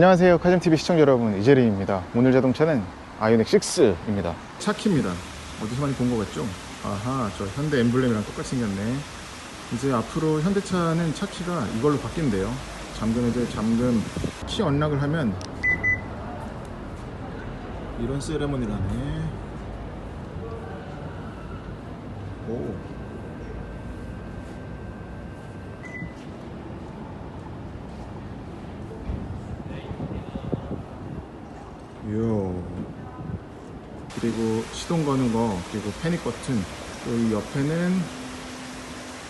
안녕하세요. 카즘TV 시청자 여러분 이재림입니다. 오늘 자동차는 아이오닉 6입니다. 차키입니다. 어디서 많이 본 거 같죠? 아하 저 현대 엠블렘이랑 똑같이 생겼네. 이제 앞으로 현대차는 차키가 이걸로 바뀐대요. 잠금 이제 잠금 키 언락을 하면 이런 세레머니를 하네. 오 요. 그리고 시동 거는 거 그리고 패닉 버튼. 또 이 옆에는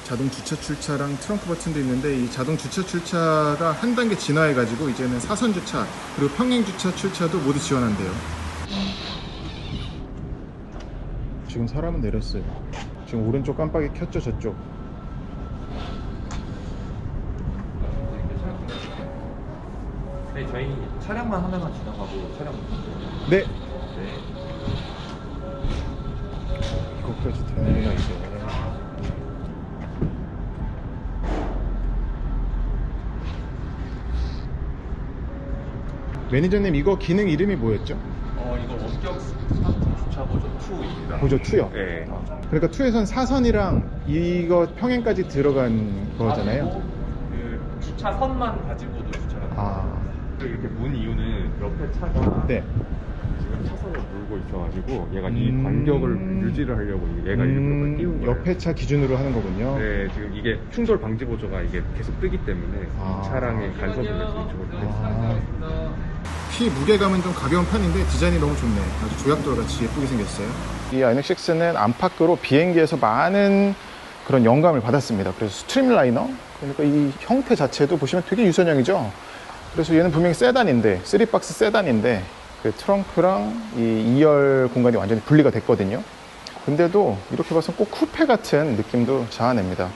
자동 주차 출차랑 트렁크 버튼도 있는데 이 자동 주차 출차가 한 단계 진화해 가지고 이제는 사선 주차 그리고 평행 주차 출차도 모두 지원한대요. 지금 사람은 내렸어요. 지금 오른쪽 깜빡이 켰죠 저쪽 저희 차량만 하나만 지나가고 차량 네 네. 이것까지 되는구나 이제 매니저님 이거 기능 이름이 뭐였죠? 어, 이거 원격 스마트 주차 보조 2입니다. 보조 2요? 네. 그러니까 2에선 사선이랑 이거 평행까지 들어간 거잖아요 아니고 그 주차선만 가지고도 돼요. 아, 그리고 이렇게 문 이유는 옆에 차가 네. 지금 차선을 물고 있어가지고 얘가 이 음. 간격을 유지를 하려고 얘가 일부러 띄운 거예요. 옆에 차 기준으로 하는 거군요 네, 지금 이게 충돌 방지 보조가 이게 계속 뜨기 때문에 아. 이 차량의 간섭을 내서 이쪽으로 아. 키 무게감은 좀 가벼운 편인데 디자인이 너무 좋네. 아주 조약돌 같이 예쁘게 생겼어요. 이 아이넥 6는 안팎으로 비행기에서 많은 그런 영감을 받았습니다. 그래서 스트림라이너 그러니까 이 형태 자체도 보시면 되게 유선형이죠. 그래서 얘는 분명히 세단인데 3박스 세단인데 그 트렁크랑 이 2열 공간이 완전히 분리가 됐거든요. 근데도 이렇게 봐서 꼭 쿠페 같은 느낌도 자아냅니다.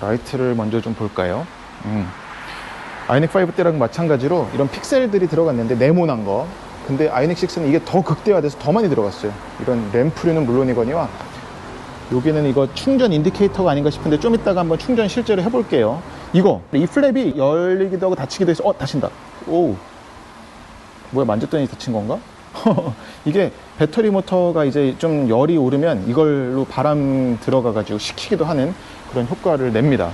라이트를 먼저 좀 볼까요? 음. 아이닉 5 때랑 마찬가지로 이런 픽셀들이 들어갔는데 네모난 거. 근데 아이닉 6는 이게 더 극대화돼서 더 많이 들어갔어요. 이런 램프류는 물론이거니와 여기는 이거 충전 인디케이터가 아닌가 싶은데 좀 이따가 한번 충전 실제로 해볼게요. 이거 이 플랩이 열리기도 하고 닫히기도 해서 어 닫힌다. 오 뭐야 만졌더니 닫힌 건가? 이게 배터리 모터가 이제 좀 열이 오르면 이걸로 바람 들어가 가지고 식히기도 하는 그런 효과를 냅니다.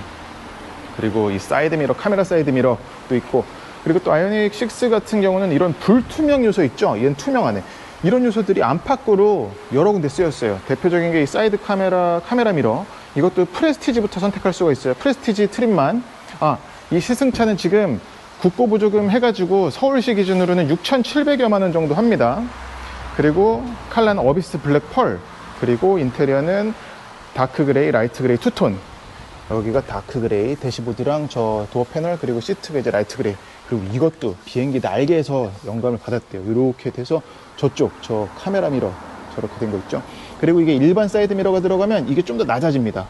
그리고 이 사이드 미러, 카메라 사이드 미러도 있고, 그리고 또 아이오닉 6 같은 경우는 이런 불투명 요소 있죠? 얘는 투명하네. 이런 요소들이 안팎으로 여러 군데 쓰였어요. 대표적인 게 이 사이드 카메라, 카메라 미러. 이것도 프레스티지부터 선택할 수가 있어요. 프레스티지 트림만. 아, 이 시승차는 지금 국고 보조금 해가지고 서울시 기준으로는 6,700여만 원 정도 합니다. 그리고 칼라는 어비스 블랙 펄. 그리고 인테리어는 다크 그레이, 라이트 그레이 투톤. 여기가 다크 그레이 대시보드랑 저 도어 패널 그리고 시트가 이제 라이트 그레이 그리고 이것도 비행기 날개에서 영감을 받았대요 이렇게 돼서 저쪽 저 카메라 미러 저렇게 된 거 있죠 그리고 이게 일반 사이드 미러가 들어가면 이게 좀 더 낮아집니다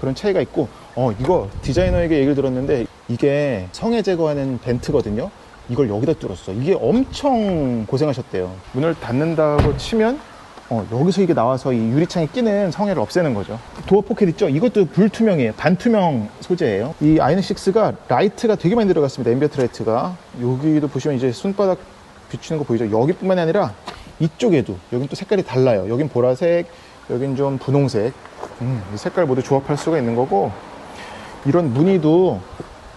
그런 차이가 있고 어 이거 디자이너에게 얘기를 들었는데 이게 성에 제거하는 벤트거든요 이걸 여기다 뚫었어 이게 엄청 고생하셨대요 문을 닫는다고 치면 어, 여기서 이게 나와서 이 유리창에 끼는 성에를 없애는 거죠. 도어 포켓 있죠? 이것도 불투명이에요. 반투명 소재예요. 이 아이는 6가 라이트가 되게 많이 들어갔습니다. 앰비어트 라이트가. 여기도 보시면 이제 손바닥 비추는 거 보이죠? 여기뿐만이 아니라 이쪽에도 여긴 또 색깔이 달라요. 여긴 보라색, 여긴 좀 분홍색. 음, 이 색깔 모두 조합할 수가 있는 거고 이런 무늬도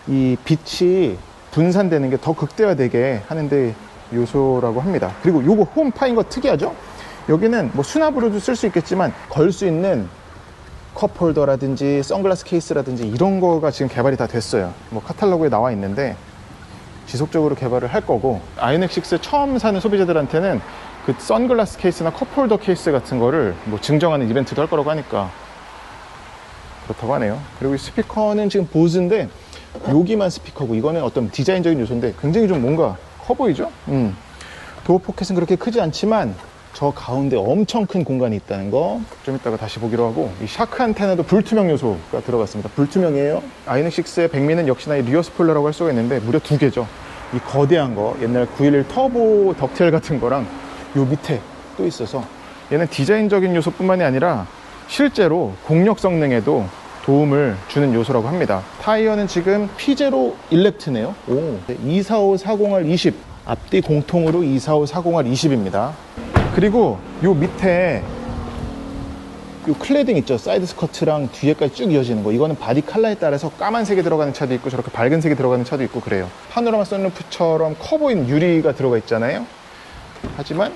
이 빛이 분산되는 게 더 극대화되게 하는데 요소라고 합니다. 그리고 요거 홈 파인 거 특이하죠? 여기는 뭐 수납으로도 쓸 수 있겠지만 걸 수 있는 컵 홀더라든지 선글라스 케이스라든지 이런 거가 지금 개발이 다 됐어요. 뭐 카탈로그에 나와 있는데 지속적으로 개발을 할 거고 아이넥 6 처음 사는 소비자들한테는 그 선글라스 케이스나 컵홀더 케이스 같은 거를 뭐 증정하는 이벤트도 할 거라고 하니까 그렇다고 하네요. 그리고 이 스피커는 지금 보즈인데 여기만 스피커고 이거는 어떤 디자인적인 요소인데 굉장히 좀 뭔가 커 보이죠? 음. 도어 포켓은 그렇게 크지 않지만 저 가운데 엄청 큰 공간이 있다는 거 좀 이따가 다시 보기로 하고 이 샤크 안테나도 불투명 요소가 들어갔습니다 불투명이에요 아이넥 6의 백미는 역시나 이 리어 스포일러라고 할 수가 있는데 무려 두 개죠 이 거대한 거 옛날 911 터보 덕텔 같은 거랑 요 밑에 또 있어서 얘는 디자인적인 요소뿐만이 아니라 실제로 공력 성능에도 도움을 주는 요소라고 합니다. 타이어는 지금 P0 일렉트네요. 오, 24540R 20. 앞뒤 공통으로 24540R 20입니다. 그리고 요 밑에 요 클레딩 있죠 사이드 스커트랑 뒤에까지 쭉 이어지는 거 이거는 바디 컬러에 따라서 까만색이 들어가는 차도 있고 저렇게 밝은색이 들어가는 차도 있고 그래요 파노라마 선루프처럼 커 보이는 유리가 들어가 있잖아요 하지만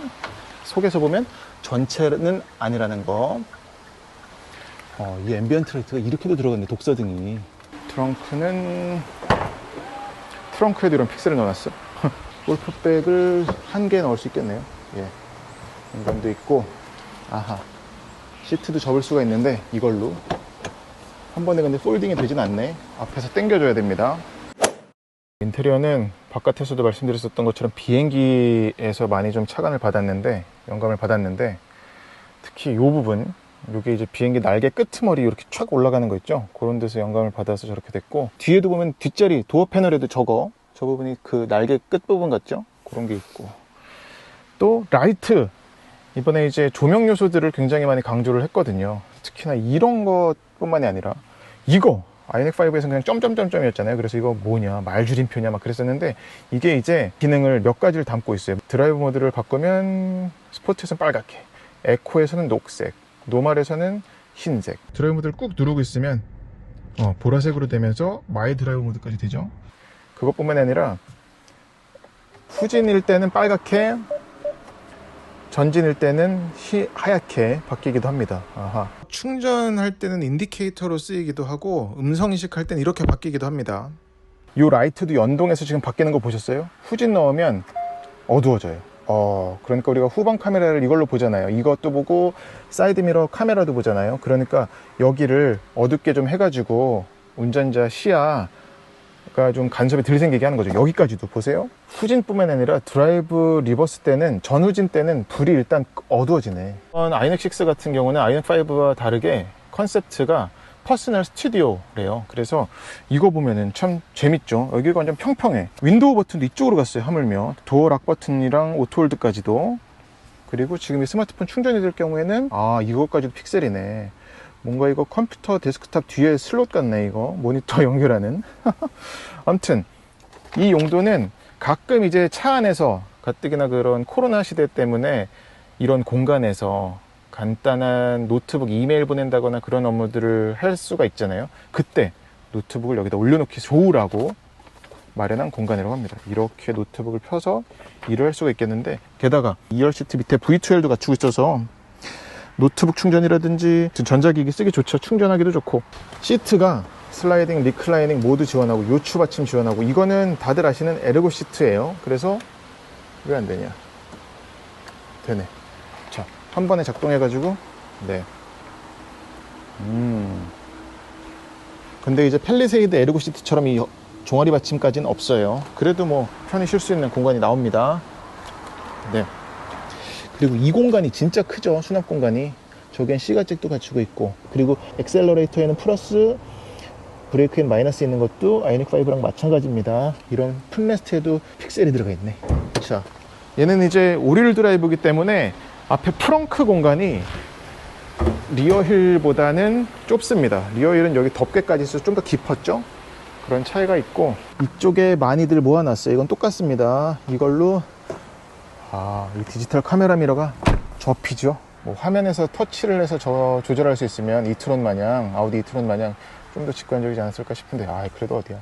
속에서 보면 전체는 아니라는 거. 어, 이 앰비언트 라이트가 이렇게도 들어갔네 독서등이. 트렁크는 트렁크에도 이런 픽셀을 넣어놨어. 골프백을 한 개 넣을 수 있겠네요. 예. 공간도 있고. 아하. 시트도 접을 수가 있는데 이걸로. 한 번에 근데 폴딩이 되진 않네. 앞에서 당겨줘야 됩니다. 인테리어는 바깥에서도 말씀드렸었던 것처럼 비행기에서 많이 좀 착안을 받았는데 영감을 받았는데 특히 이 부분 이게 이제 비행기 날개 끄트머리 이렇게 촥 올라가는 거 있죠? 그런 데서 영감을 받아서 저렇게 됐고 뒤에도 보면 뒷자리 도어 패널에도 저거 저 부분이 그 날개 끝 부분 같죠? 그런 게 있고. 또 라이트. 이번에 이제 조명 요소들을 굉장히 많이 강조를 했거든요. 특히나 이런 것뿐만이 아니라 이거 아이넥 5에서는 그냥 점점점점이었잖아요. 그래서 이거 뭐냐 말줄임표냐 막 그랬었는데 이게 이제 기능을 몇 가지를 담고 있어요. 드라이브 모드를 바꾸면 스포츠에서는 빨갛게, 에코에서는 녹색, 노말에서는 흰색. 드라이브 모드를 꾹 누르고 있으면 어, 보라색으로 되면서 마이 드라이브 모드까지 되죠. 그것뿐만이 아니라 후진일 때는 빨갛게 전진일 때는 희, 하얗게 바뀌기도 합니다. 아하. 충전할 때는 인디케이터로 쓰이기도 하고 음성 인식할 때는 이렇게 바뀌기도 합니다. 이 라이트도 연동해서 지금 바뀌는 거 보셨어요? 후진 넣으면 어두워져요. 어, 그러니까 우리가 후방 카메라를 이걸로 보잖아요. 이것도 보고 사이드 미러 카메라도 보잖아요. 그러니까 여기를 어둡게 좀 해가지고 운전자 시야 가좀 간섭이 덜 생기게 하는 거죠. 여기까지도 보세요. 후진뿐만 아니라 드라이브 리버스 때는 전후진 때는 불이 일단 어두워지네. 이번 아이넥 6 같은 경우는 아이넥 5와 다르게 컨셉트가 퍼스널 스튜디오래요. 그래서 이거 보면은 참 재밌죠. 여기가 완전 평평해. 윈도우 버튼도 이쪽으로 갔어요. 하물며 도어 락 버튼이랑 오토홀드까지도. 그리고 지금 이 스마트폰 충전이 될 경우에는 아 이거까지도 픽셀이네. 뭔가 이거 컴퓨터 데스크탑 뒤에 슬롯 같네 이거. 모니터 연결하는. 아무튼 이 용도는 가끔 이제 차 안에서 가뜩이나 그런 코로나 시대 때문에 이런 공간에서 간단한 노트북 이메일 보낸다거나 그런 업무들을 할 수가 있잖아요. 그때 노트북을 여기다 올려놓기 좋으라고 마련한 공간이라고 합니다. 이렇게 노트북을 펴서 일을 할 수가 있겠는데 게다가 2열 시트 밑에 V2L도 갖추고 있어서 노트북 충전이라든지 전자기기 쓰기 좋죠. 충전하기도 좋고. 시트가 슬라이딩, 리클라이닝 모두 지원하고 요추 받침 지원하고 이거는 다들 아시는 에르고 시트예요. 그래서 왜 안 되냐? 되네. 자, 한 번에 작동해 가지고 네. 음. 근데 이제 펠리세이드 에르고 시트처럼 이 종아리 받침까지는 없어요. 그래도 뭐 편히 쉴 수 있는 공간이 나옵니다. 네. 그리고 이 공간이 진짜 크죠. 수납 공간이. 저기엔 C가잭도 갖추고 있고. 그리고 엑셀러레이터에는 플러스 브레이크엔 마이너스 있는 것도 아이닉 5랑 마찬가지입니다. 이런 풋레스트에도 픽셀이 들어가 있네. 자 얘는 이제 오릴 드라이브이기 때문에 앞에 프렁크 공간이 리어힐보다는 좁습니다. 리어힐은 여기 덮개까지 있어서 좀 더 깊었죠? 그런 차이가 있고. 이쪽에 많이들 모아놨어요. 이건 똑같습니다. 이걸로 아, 이 디지털 카메라 미러가 접히죠. 뭐 화면에서 터치를 해서 저 조절할 수 있으면 이트론 마냥 아우디 이트론 마냥 좀 더 직관적이지 않았을까 싶은데 아 그래도 어디야.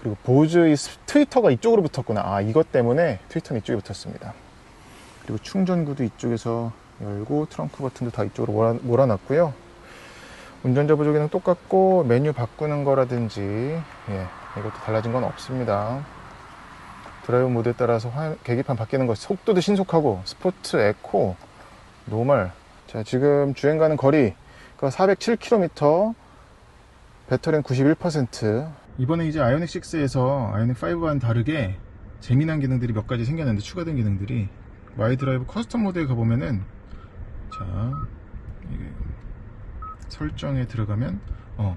그리고 보즈 이 스- 트위터가 이쪽으로 붙었구나. 아 이것 때문에 트위터는 이쪽에 붙었습니다. 그리고 충전구도 이쪽에서 열고 트렁크 버튼도 다 이쪽으로 몰아, 몰아놨고요. 운전자 보조기는 똑같고 메뉴 바꾸는 거라든지 예, 이것도 달라진 건 없습니다. 드라이브 모드에 따라서 화- 계기판 바뀌는 것 속도도 신속하고 스포츠, 에코, 노멀. 자 지금 주행 가는 거리 407km 배터리는 91% 이번에 이제 아이오닉 6에서 아이오닉 5와는 다르게 재미난 기능들이 몇 가지 생겼는데 추가된 기능들이 마이 드라이브 커스텀 모드에 가보면은 자 설정에 들어가면 어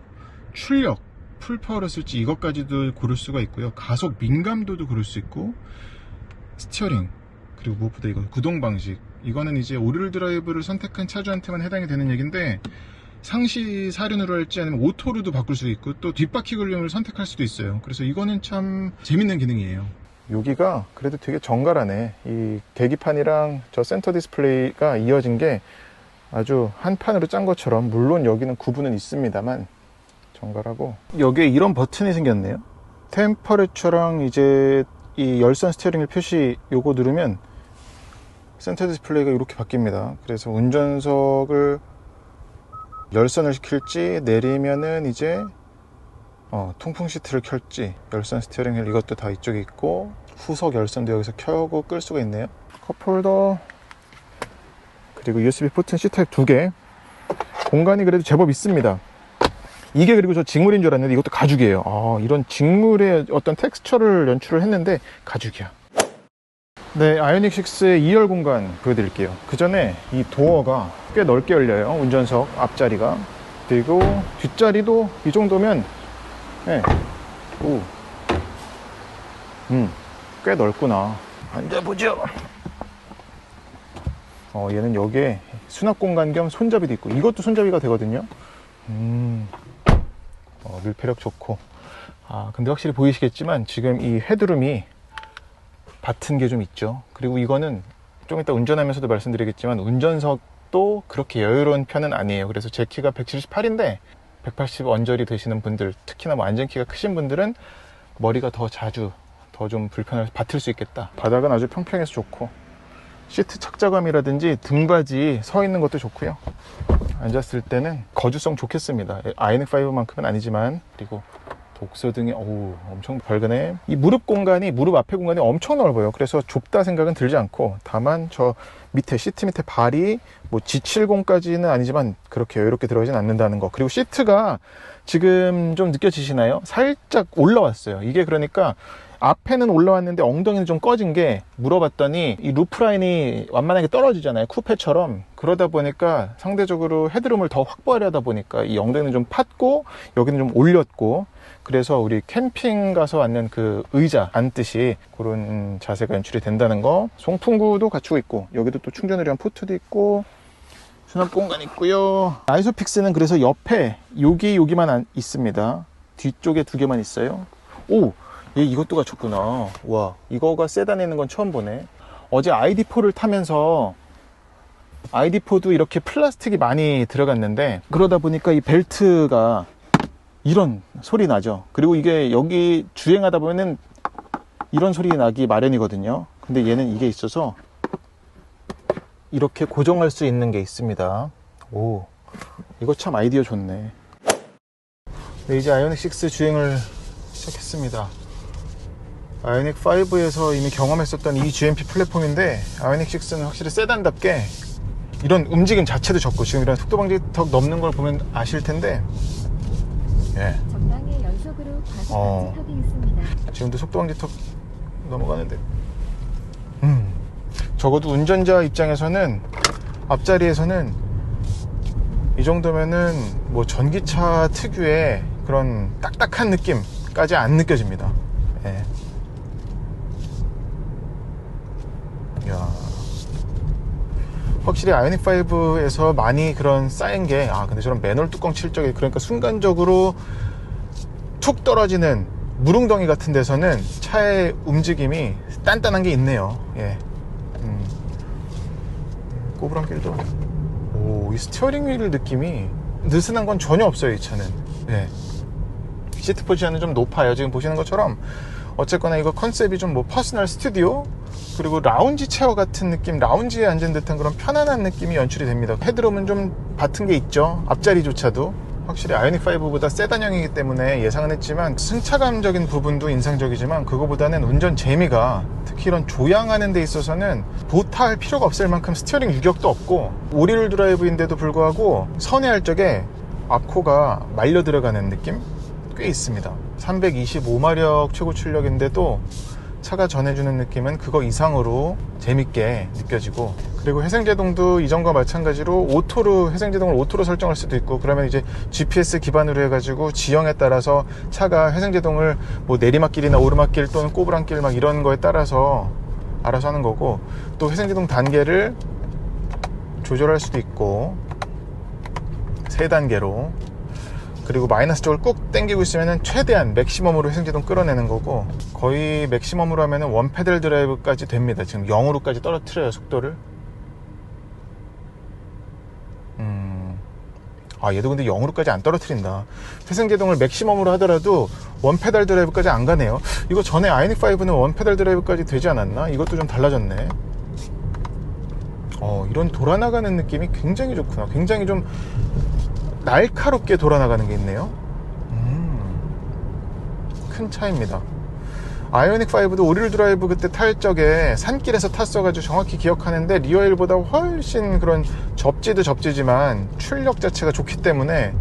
출력 풀파워를 쓸지 이것까지도 고를 수가 있고요. 가속 민감도도 고를 수 있고 스티어링 그리고 무엇보다 이거 구동 방식 이거는 이제 오릴 드라이브를 선택한 차주한테만 해당이 되는 얘기인데 상시 사륜으로 할지 아니면 오토로도 바꿀 수도 있고 또 뒷바퀴 근력을 선택할 수도 있어요. 그래서 이거는 참 재밌는 기능이에요. 여기가 그래도 되게 정갈하네. 이 계기판이랑 저 센터 디스플레이가 이어진 게 아주 한 판으로 짠 것처럼 물론 여기는 구분은 있습니다만 정갈하고 여기에 이런 버튼이 생겼네요. 템퍼레처랑 이제 이 열선 스티어링 표시 요거 누르면 센터 디스플레이가 이렇게 바뀝니다. 그래서 운전석을 열선을 시킬지 내리면은 이제 어, 통풍 시트를 켤지 열선 스티어링 휠 이것도 다 이쪽에 있고 후석 열선도 여기서 켜고 끌 수가 있네요. 컵홀더 그리고 USB 포트 C 타입 두 개. 공간이 그래도 제법 있습니다. 이게 그리고 저 직물인 줄 알았는데 이것도 가죽이에요. 아, 이런 직물의 어떤 텍스처를 연출을 했는데 가죽이야. 네, 아이오닉 6의 2열 공간 보여드릴게요. 그 전에 이 도어가 꽤 넓게 열려요. 운전석 앞자리가. 그리고 뒷자리도 이 정도면, 네, 오, 음, 꽤 넓구나. 앉아보죠. 어, 얘는 여기에 수납 공간 겸 손잡이도 있고, 이것도 손잡이가 되거든요. 음, 어, 밀폐력 좋고. 아, 근데 확실히 보이시겠지만, 지금 이 헤드룸이 받은 게 좀 있죠. 그리고 이거는 좀 이따 운전하면서도 말씀드리겠지만 운전석도 그렇게 여유로운 편은 아니에요. 그래서 제 키가 178인데 180 언저리 되시는 분들, 특히나 뭐 안전키가 크신 분들은 머리가 더 자주 더 좀 불편을 받을 수 있겠다. 바닥은 아주 평평해서 좋고 시트 착자감이라든지 등받이 서 있는 것도 좋고요. 앉았을 때는 거주성 좋겠습니다. 아이닉 5만큼은 아니지만 그리고 독서 등이 어우 엄청 밝으네. 이 무릎 공간이 무릎 앞에 공간이 엄청 넓어요. 그래서 좁다 생각은 들지 않고 다만 저 밑에 시트 밑에 발이 뭐 G70까지는 아니지만 그렇게 여유롭게 들어가진 않는다는 거. 그리고 시트가 지금 좀 느껴지시나요? 살짝 올라왔어요. 이게 그러니까 앞에는 올라왔는데 엉덩이는 좀 꺼진 게 물어봤더니 이 루프라인이 완만하게 떨어지잖아요. 쿠페처럼. 그러다 보니까 상대적으로 헤드룸을 더 확보하려다 보니까 이 엉덩이는 좀 팠고 여기는 좀 올렸고 그래서 우리 캠핑 가서 앉는 그 의자 앉듯이 그런 자세가 연출이 된다는 거 송풍구도 갖추고 있고 여기도 또 충전을 위한 포트도 있고 수납 공간 있고요. 아이소픽스는 그래서 옆에 여기 여기만 안- 있습니다. 뒤쪽에 두 개만 있어요. 오! 얘 이것도 갖췄구나. 와 이거가 세단에 있는 건 처음 보네. 어제 ID4를 타면서 ID4도 이렇게 플라스틱이 많이 들어갔는데 그러다 보니까 이 벨트가 이런 소리 나죠. 그리고 이게 여기 주행하다 보면은 이런 소리 나기 마련이거든요. 근데 얘는 이게 있어서 이렇게 고정할 수 있는 게 있습니다. 오, 이거 참 아이디어 좋네. 네, 이제 아이오닉 6 주행을 시작했습니다. 아이오닉 5에서 이미 경험했었던 이 GMP 플랫폼인데 아이오닉 6는 확실히 세단답게 이런 움직임 자체도 적고 지금 이런 속도 방지턱 넘는 걸 보면 아실 텐데 예. 전방에 연속으로 과속 어. 방지턱이 있습니다. 지금도 속도 방지턱 넘어가는데 음, 적어도 운전자 입장에서는 앞자리에서는 이 정도면은 뭐 전기차 특유의 그런 딱딱한 느낌까지 안 느껴집니다 예. 야 확실히 아이오닉 5에서 많이 그런 쌓인 게 아 근데 저런 맨홀 뚜껑 칠 적에 그러니까 순간적으로 툭 떨어지는 무릉덩이 같은 데서는 차의 움직임이 단단한 게 있네요. 예. 음. 꼬부랑길도. 오, 이 스티어링 휠 느낌이 느슨한 건 전혀 없어요, 이 차는. 예. 시트 포지션은 좀 높아요. 지금 보시는 것처럼. 어쨌거나 이거 컨셉이 좀 뭐 퍼스널 스튜디오? 그리고 라운지 체어 같은 느낌, 라운지에 앉은 듯한 그런 편안한 느낌이 연출이 됩니다. 헤드룸은 좀 받은 게 있죠. 앞자리조차도. 확실히 아이오닉 5보다 세단형이기 때문에 예상은 했지만 승차감적인 부분도 인상적이지만 그거보다는 운전 재미가 특히 이런 조향하는 데 있어서는 보타할 필요가 없을 만큼 스티어링 유격도 없고 오리를 드라이브인데도 불구하고 선회할 적에 앞코가 말려 들어가는 느낌 꽤 있습니다 325마력 최고 출력인데도 차가 전해주는 느낌은 그거 이상으로 재밌게 느껴지고 그리고 회생제동도 이전과 마찬가지로 오토로 회생제동을 오토로 설정할 수도 있고 그러면 이제 GPS 기반으로 해가지고 지형에 따라서 차가 회생제동을 뭐 내리막길이나 오르막길 또는 꼬부랑길 막 이런 거에 따라서 알아서 하는 거고 또 회생제동 단계를 조절할 수도 있고 세 단계로 그리고 마이너스 쪽을 꾹 당기고 있으면 최대한 맥시멈으로 회생제동 끌어내는 거고 거의 맥시멈으로 하면 원 페달 드라이브까지 됩니다. 지금 0으로까지 떨어뜨려요 속도를. 음... 아 얘도 근데 0으로까지 안 떨어뜨린다. 회생제동을 맥시멈으로 하더라도 원 페달 드라이브까지 안 가네요. 이거 전에 아이닉 5는 원 페달 드라이브까지 되지 않았나? 이것도 좀 달라졌네. 어, 이런 돌아나가는 느낌이 굉장히 좋구나. 굉장히 좀 날카롭게 돌아나가는 게 있네요. 음, 큰 차이입니다. 아이오닉 5도 오릴 드라이브 그때 탈 적에 산길에서 탔어가지고 정확히 기억하는데 리어일보다 훨씬 그런 접지도 접지지만 출력 자체가 좋기 때문에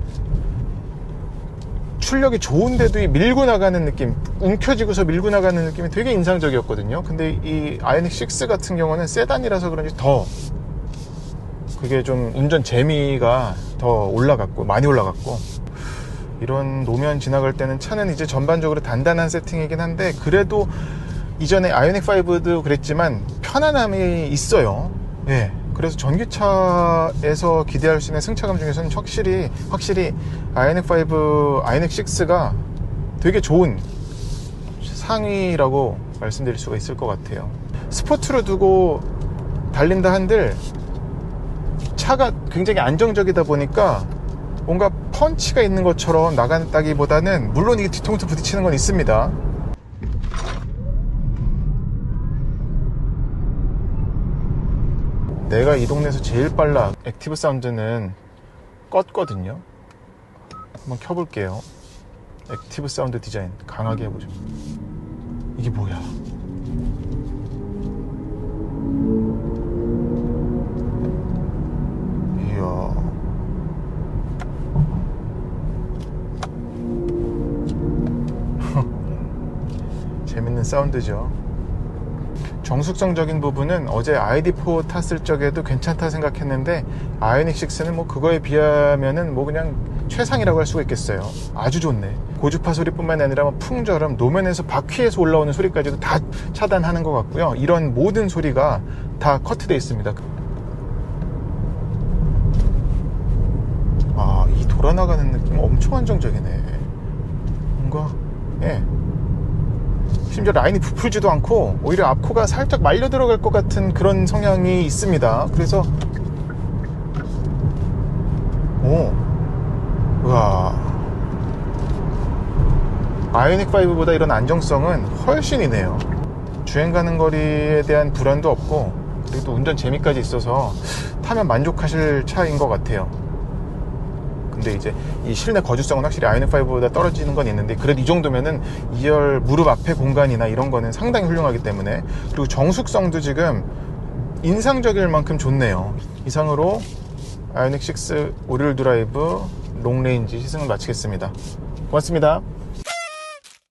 출력이 좋은데도 이 밀고 나가는 느낌, 움켜쥐고서 밀고 나가는 느낌이 되게 인상적이었거든요. 근데 이 아이닉 6 같은 경우는 세단이라서 그런지 더 그게 좀 운전 재미가 더 올라갔고 많이 올라갔고 이런 노면 지나갈 때는 차는 이제 전반적으로 단단한 세팅이긴 한데 그래도 이전에 아이오닉 5도 그랬지만 편안함이 있어요. 예. 그래서 전기차에서 기대할 수 있는 승차감 중에서는 확실히 확실히 아이오닉 5, 아이오닉 6가 되게 좋은 상위라고 말씀드릴 수가 있을 것 같아요. 스포츠로 두고 달린다 한들 차가 굉장히 안정적이다 보니까 뭔가 펀치가 있는 것처럼 나간다기보다는 물론 이게 뒤통수 부딪히는 건 있습니다. 내가 이 동네에서 제일 빨라 액티브 사운드는 껐거든요. 한번 켜볼게요. 액티브 사운드 디자인 강하게 해보죠. 이게 뭐야? 사운드죠. 정숙성적인 부분은 어제 ID4 탔을 적에도 괜찮다 생각했는데 아이오닉 6는 뭐 그거에 비하면은 뭐 그냥 최상이라고 할 수가 있겠어요. 아주 좋네. 고주파 소리뿐만 아니라 뭐 풍절음, 노면에서 바퀴에서 올라오는 소리까지도 다 차단하는 것 같고요. 이런 모든 소리가 다 커트되어 있습니다. 아, 이 돌아나가는 느낌 엄청 안정적이네. 뭔가, 예. 심지어 라인이 부풀지도 않고 오히려 앞코가 살짝 말려 들어갈 것 같은 그런 성향이 있습니다. 그래서 오, 우와, 아이오닉 5보다 이런 안정성은 훨씬이네요. 주행 가는 거리에 대한 불안도 없고 그리고 또 운전 재미까지 있어서 타면 만족하실 차인 것 같아요. 근데 이제 이 실내 거주성은 확실히 아이오닉 5보다 떨어지는 건 있는데 그래도 이 정도면은 2열 무릎 앞에 공간이나 이런 거는 상당히 훌륭하기 때문에 그리고 정숙성도 지금 인상적일 만큼 좋네요. 이상으로 아이오닉 6 오릴 드라이브 롱레인지 시승을 마치겠습니다. 고맙습니다.